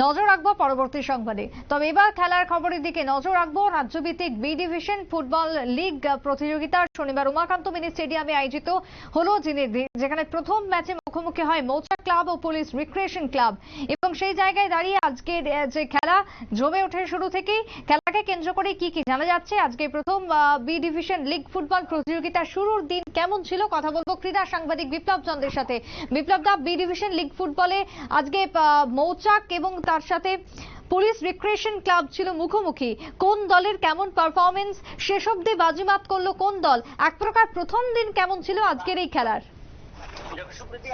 নজর রাখব পরবর্তী সংবাদে। তবে এবার খেলার খবরের দিকে নজর রাখব রাজ্যভিত্তিক বি ডিভিশন ফুটবল লিগ প্রতিযোগিতার শনিবার উমাকান্ত মিনি স্টেডিয়ামে আয়োজিত হলো যিনি- যেখানে প্রথম ম্যাচে মুখোমুখি হয় মৌচা ক্লাব ও পুলিশ রিক্রিয়েশন ক্লাব। এবং সেই জায়গায় দাঁড়িয়ে আজকের যে খেলা জমে ওঠে শুরু থেকেই খেলাকে কেন্দ্র করে কি কি জানা যাচ্ছে? আজকে প্রথম বি ডিভিশন লিগ ফুটবল প্রতিযোগিতা শুরুর দিন কেমন ছিল? কথা বলব ক্রীড়া সাংবাদিক বিপ্লব চন্দ্রের সাথে। বিপ্লব দা বি ডিভিশন লিগ ফুটবলে আজকে মৌচাক এবং তার সাথে পুলিশ রিক্রিয়েশন ক্লাব ছিল মুখোমুখি। কোন দলের কেমন পারফরমেন্স শেষ অব্দি বাজিমাত করল কোন দল? এক প্রকার প্রথম দিন কেমন ছিল আজকের এই খেলার?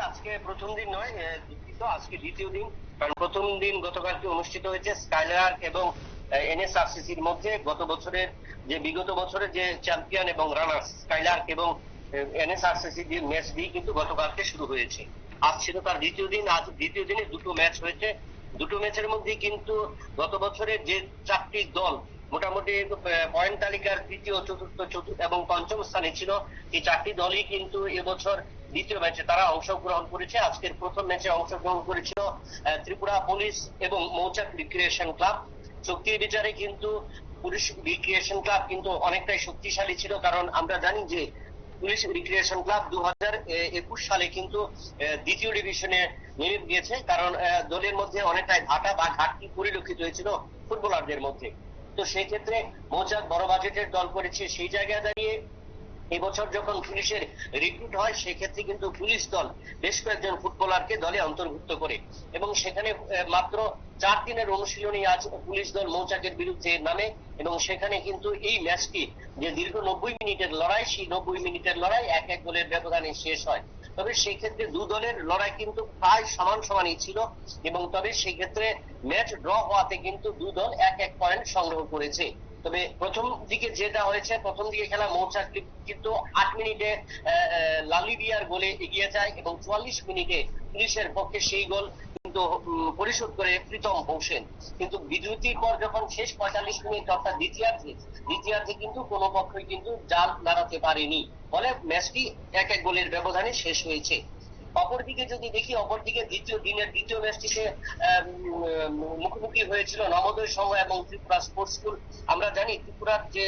আজকে প্রথম দিন নয় আজকে দ্বিতীয় দিন। কারণ প্রথম দিন গতকালকে অনুষ্ঠিত হয়েছে? স্কাইলার এবং এনএসআরসিসির মধ্যে গত বছরের যে, বিগত বছরের যে চ্যাম্পিয়ন এবং রানার স্কাইলার এবং এনএসআরসিসি ম্যাচ দিয়ে কিন্তু গতকালকে শুরু হয়েছে। আজ ছিল তার দ্বিতীয় দিন, আজ দ্বিতীয় দিনে দুটো ম্যাচ হয়েছে। দুটো ম্যাচের মধ্যে কিন্তু গত বছরের যে চারটি দল, মোটামুটি পয়েন্ট তালিকার তৃতীয়, চতুর্থ চতুর্থ এবং পঞ্চম স্থানে ছিল, এই চারটি দলই কিন্তু এবছর দ্বিতীয় ম্যাচে তারা অংশগ্রহণ করেছে। আজকের প্রথম ম্যাচে অংশগ্রহণ করেছিল ত্রিপুরা পুলিশ এবং মৌচাক রিক্রিয়েশন ক্লাব শক্তির বিচারে কিন্তু পুলিশ রিক্রিয়েশন ক্লাব কিন্তু অনেকটাই শক্তিশালী ছিল, কারণ আমরা জানি যে পুলিশ রিক্রিয়েশন ক্লাব দু হাজার একুশ সালে কিন্তু দ্বিতীয় ডিভিশনে নেমে গিয়েছে, কারণ দলের মধ্যে অনেকটাই ঘাটা বা ঘাটতি পরিলক্ষিত হয়েছিল ফুটবলারদের মধ্যে। তো সেক্ষেত্রে মৌচাক বড় বাজেটের দল করেছে, সেই জায়গায় দাঁড়িয়ে এবছর যখন পুলিশের রিক্রুট হয়, সেক্ষেত্রে কিন্তু পুলিশ দল বেশ কয়েকজন ফুটবলারকে দলে অন্তর্ভুক্ত করে। এবং সেখানে মাত্র চার দিনের অনুশীলনী আজ পুলিশ দল মৌচাকের বিরুদ্ধে নামে এবং সেখানে কিন্তু এই ম্যাচটি যে দীর্ঘ নব্বই মিনিটের লড়াই, সেই নব্বই মিনিটের লড়াই এক এক গোলের ব্যবধানে শেষ হয়। তবে সেই ক্ষেত্রে দু দলের লড়াই কিন্তু প্রায় সমান সমানই ছিল এবং তবে সেই ক্ষেত্রে ম্যাচ ড্র হওয়াতে কিন্তু দু দল এক এক পয়েন্ট সংগ্রহ করেছে। তবে প্রথম দিকে যেটা হয়েছে, প্রথম দিকে খেলা মৌচাক কিন্তু আট মিনিটে লালিবিয়ার গোলে এগিয়ে যায় এবং চুয়াল্লিশ মিনিটে পুলিশের পক্ষে সেই গোল কিন্তু পরিশোধ করে প্রীতম হোসেন। কিন্তু বিদ্যুতির পর যখন শেষ পঁয়তাল্লিশ মিনিট অর্থাৎ দ্বিতীয়ার্ধে দ্বিতীয়ার্ধে কিন্তু কোনো পক্ষই কিন্তু জাল নাড়াতে পারেনি। ফলে ম্যাচটি এক এক গোলের ব্যবধানে শেষ হয়েছে। অপরদিকে যদি দেখি, অপরদিকে দ্বিতীয় দিনের দ্বিতীয় ম্যাচটিতে মুখোমুখি হয়েছিল নবোদয় সংঘ এবং ত্রিপুরা স্পোর্টস স্কুল। আমরা জানি ত্রিপুরার যে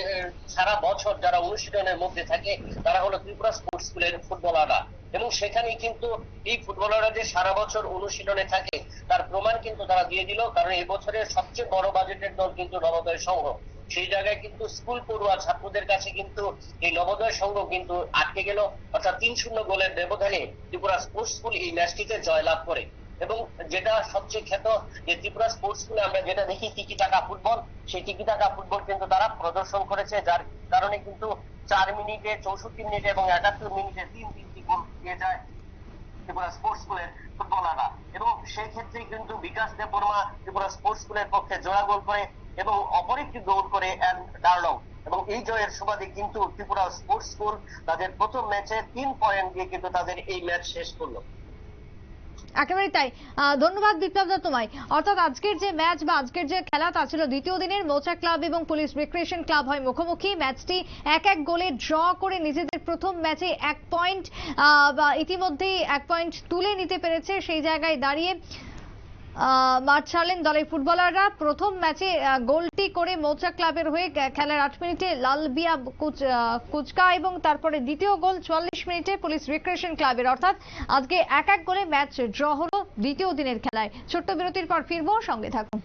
সারা বছর যারা অনুশীলনের মধ্যে থাকে, তারা হলো ত্রিপুরা স্পোর্টস স্কুলের ফুটবলাররা। এবং সেখানেই কিন্তু এই ফুটবলাররা যে সারা বছর অনুশীলনে থাকে, তার প্রমাণ কিন্তু তারা দিয়ে দিল, কারণ এবছরের সবচেয়ে বড় বাজেটের দল কিন্তু নবোদয় সংঘ। সেই জায়গায় কিন্তু স্কুল পড়ুয়া ছাত্রদের কাছে কিন্তু এই নবোদয় সংঘ কিন্তু আটকে গেল। অর্থাৎ তিন শূন্য গোলের ব্যবধানে ত্রিপুরা স্পোর্টস স্কুল এই ম্যাচটিতে জয়লাভ করে। এবং যেটা সবচেয়ে খ্যাত যে ত্রিপুরা স্পোর্টস স্কুলে আমরা যেটা দেখি, টিকি টাকা ফুটবল, সেই টিকি টাকা ফুটবল কিন্তু তারা প্রদর্শন করেছে, যার কারণে কিন্তু চার মিনিটে, চৌষট্টি মিনিটে এবং একাত্তর মিনিটে তিন তিনটি গোল দিয়ে যায় ত্রিপুরা স্পোর্টস স্কুলের ফুটবলাররা। এবং সেই ক্ষেত্রে কিন্তু বিকাশ দেববর্মা ত্রিপুরা স্পোর্টস স্কুলের পক্ষে জোড়া গোল করে এবং অপর একটি গোল করে এবং এই জয়ের সুবাদে কিন্তু ত্রিপুরা স্পোর্টস স্কুল তাদের প্রথম ম্যাচে তিন পয়েন্ট দিয়ে কিন্তু তাদের এই ম্যাচ শেষ করল। একেবারে তাই। ধন্যবাদ বিপ্লব দা তোমায়। অর্থাৎ আজকের যে ম্যাচ বা আজকের যে খেলা, তা ছিল দ্বিতীয় দিনের মোচা ক্লাব এবং পুলিশ রিক্রিয়েশন ক্লাব হয় মুখোমুখি। ম্যাচটি এক এক গোলে ড্র করে নিজেদের প্রথম ম্যাচে এক পয়েন্ট বা ইতিমধ্যেই এক পয়েন্ট তুলে নিতে পেরেছে সেই জায়গায় দাঁড়িয়ে। মাঠ ছাড়লেন দলের ফুটবলাররা। প্রথম ম্যাচে গোলটি করে মৌচা ক্লাবের হয়ে খেলার আট মিনিটে লালবিয়া কুচ- কুচকা এবং তারপরে দ্বিতীয় গোল চুয়াল্লিশ মিনিটে পুলিশ রিক্রিয়েশন ক্লাবের। অর্থাৎ আজকে এক এক গোলে ম্যাচ ড্র হলো দ্বিতীয় দিনের খেলায়। ছোট্ট বিরতির পর ফিরবো, সঙ্গে থাকুন।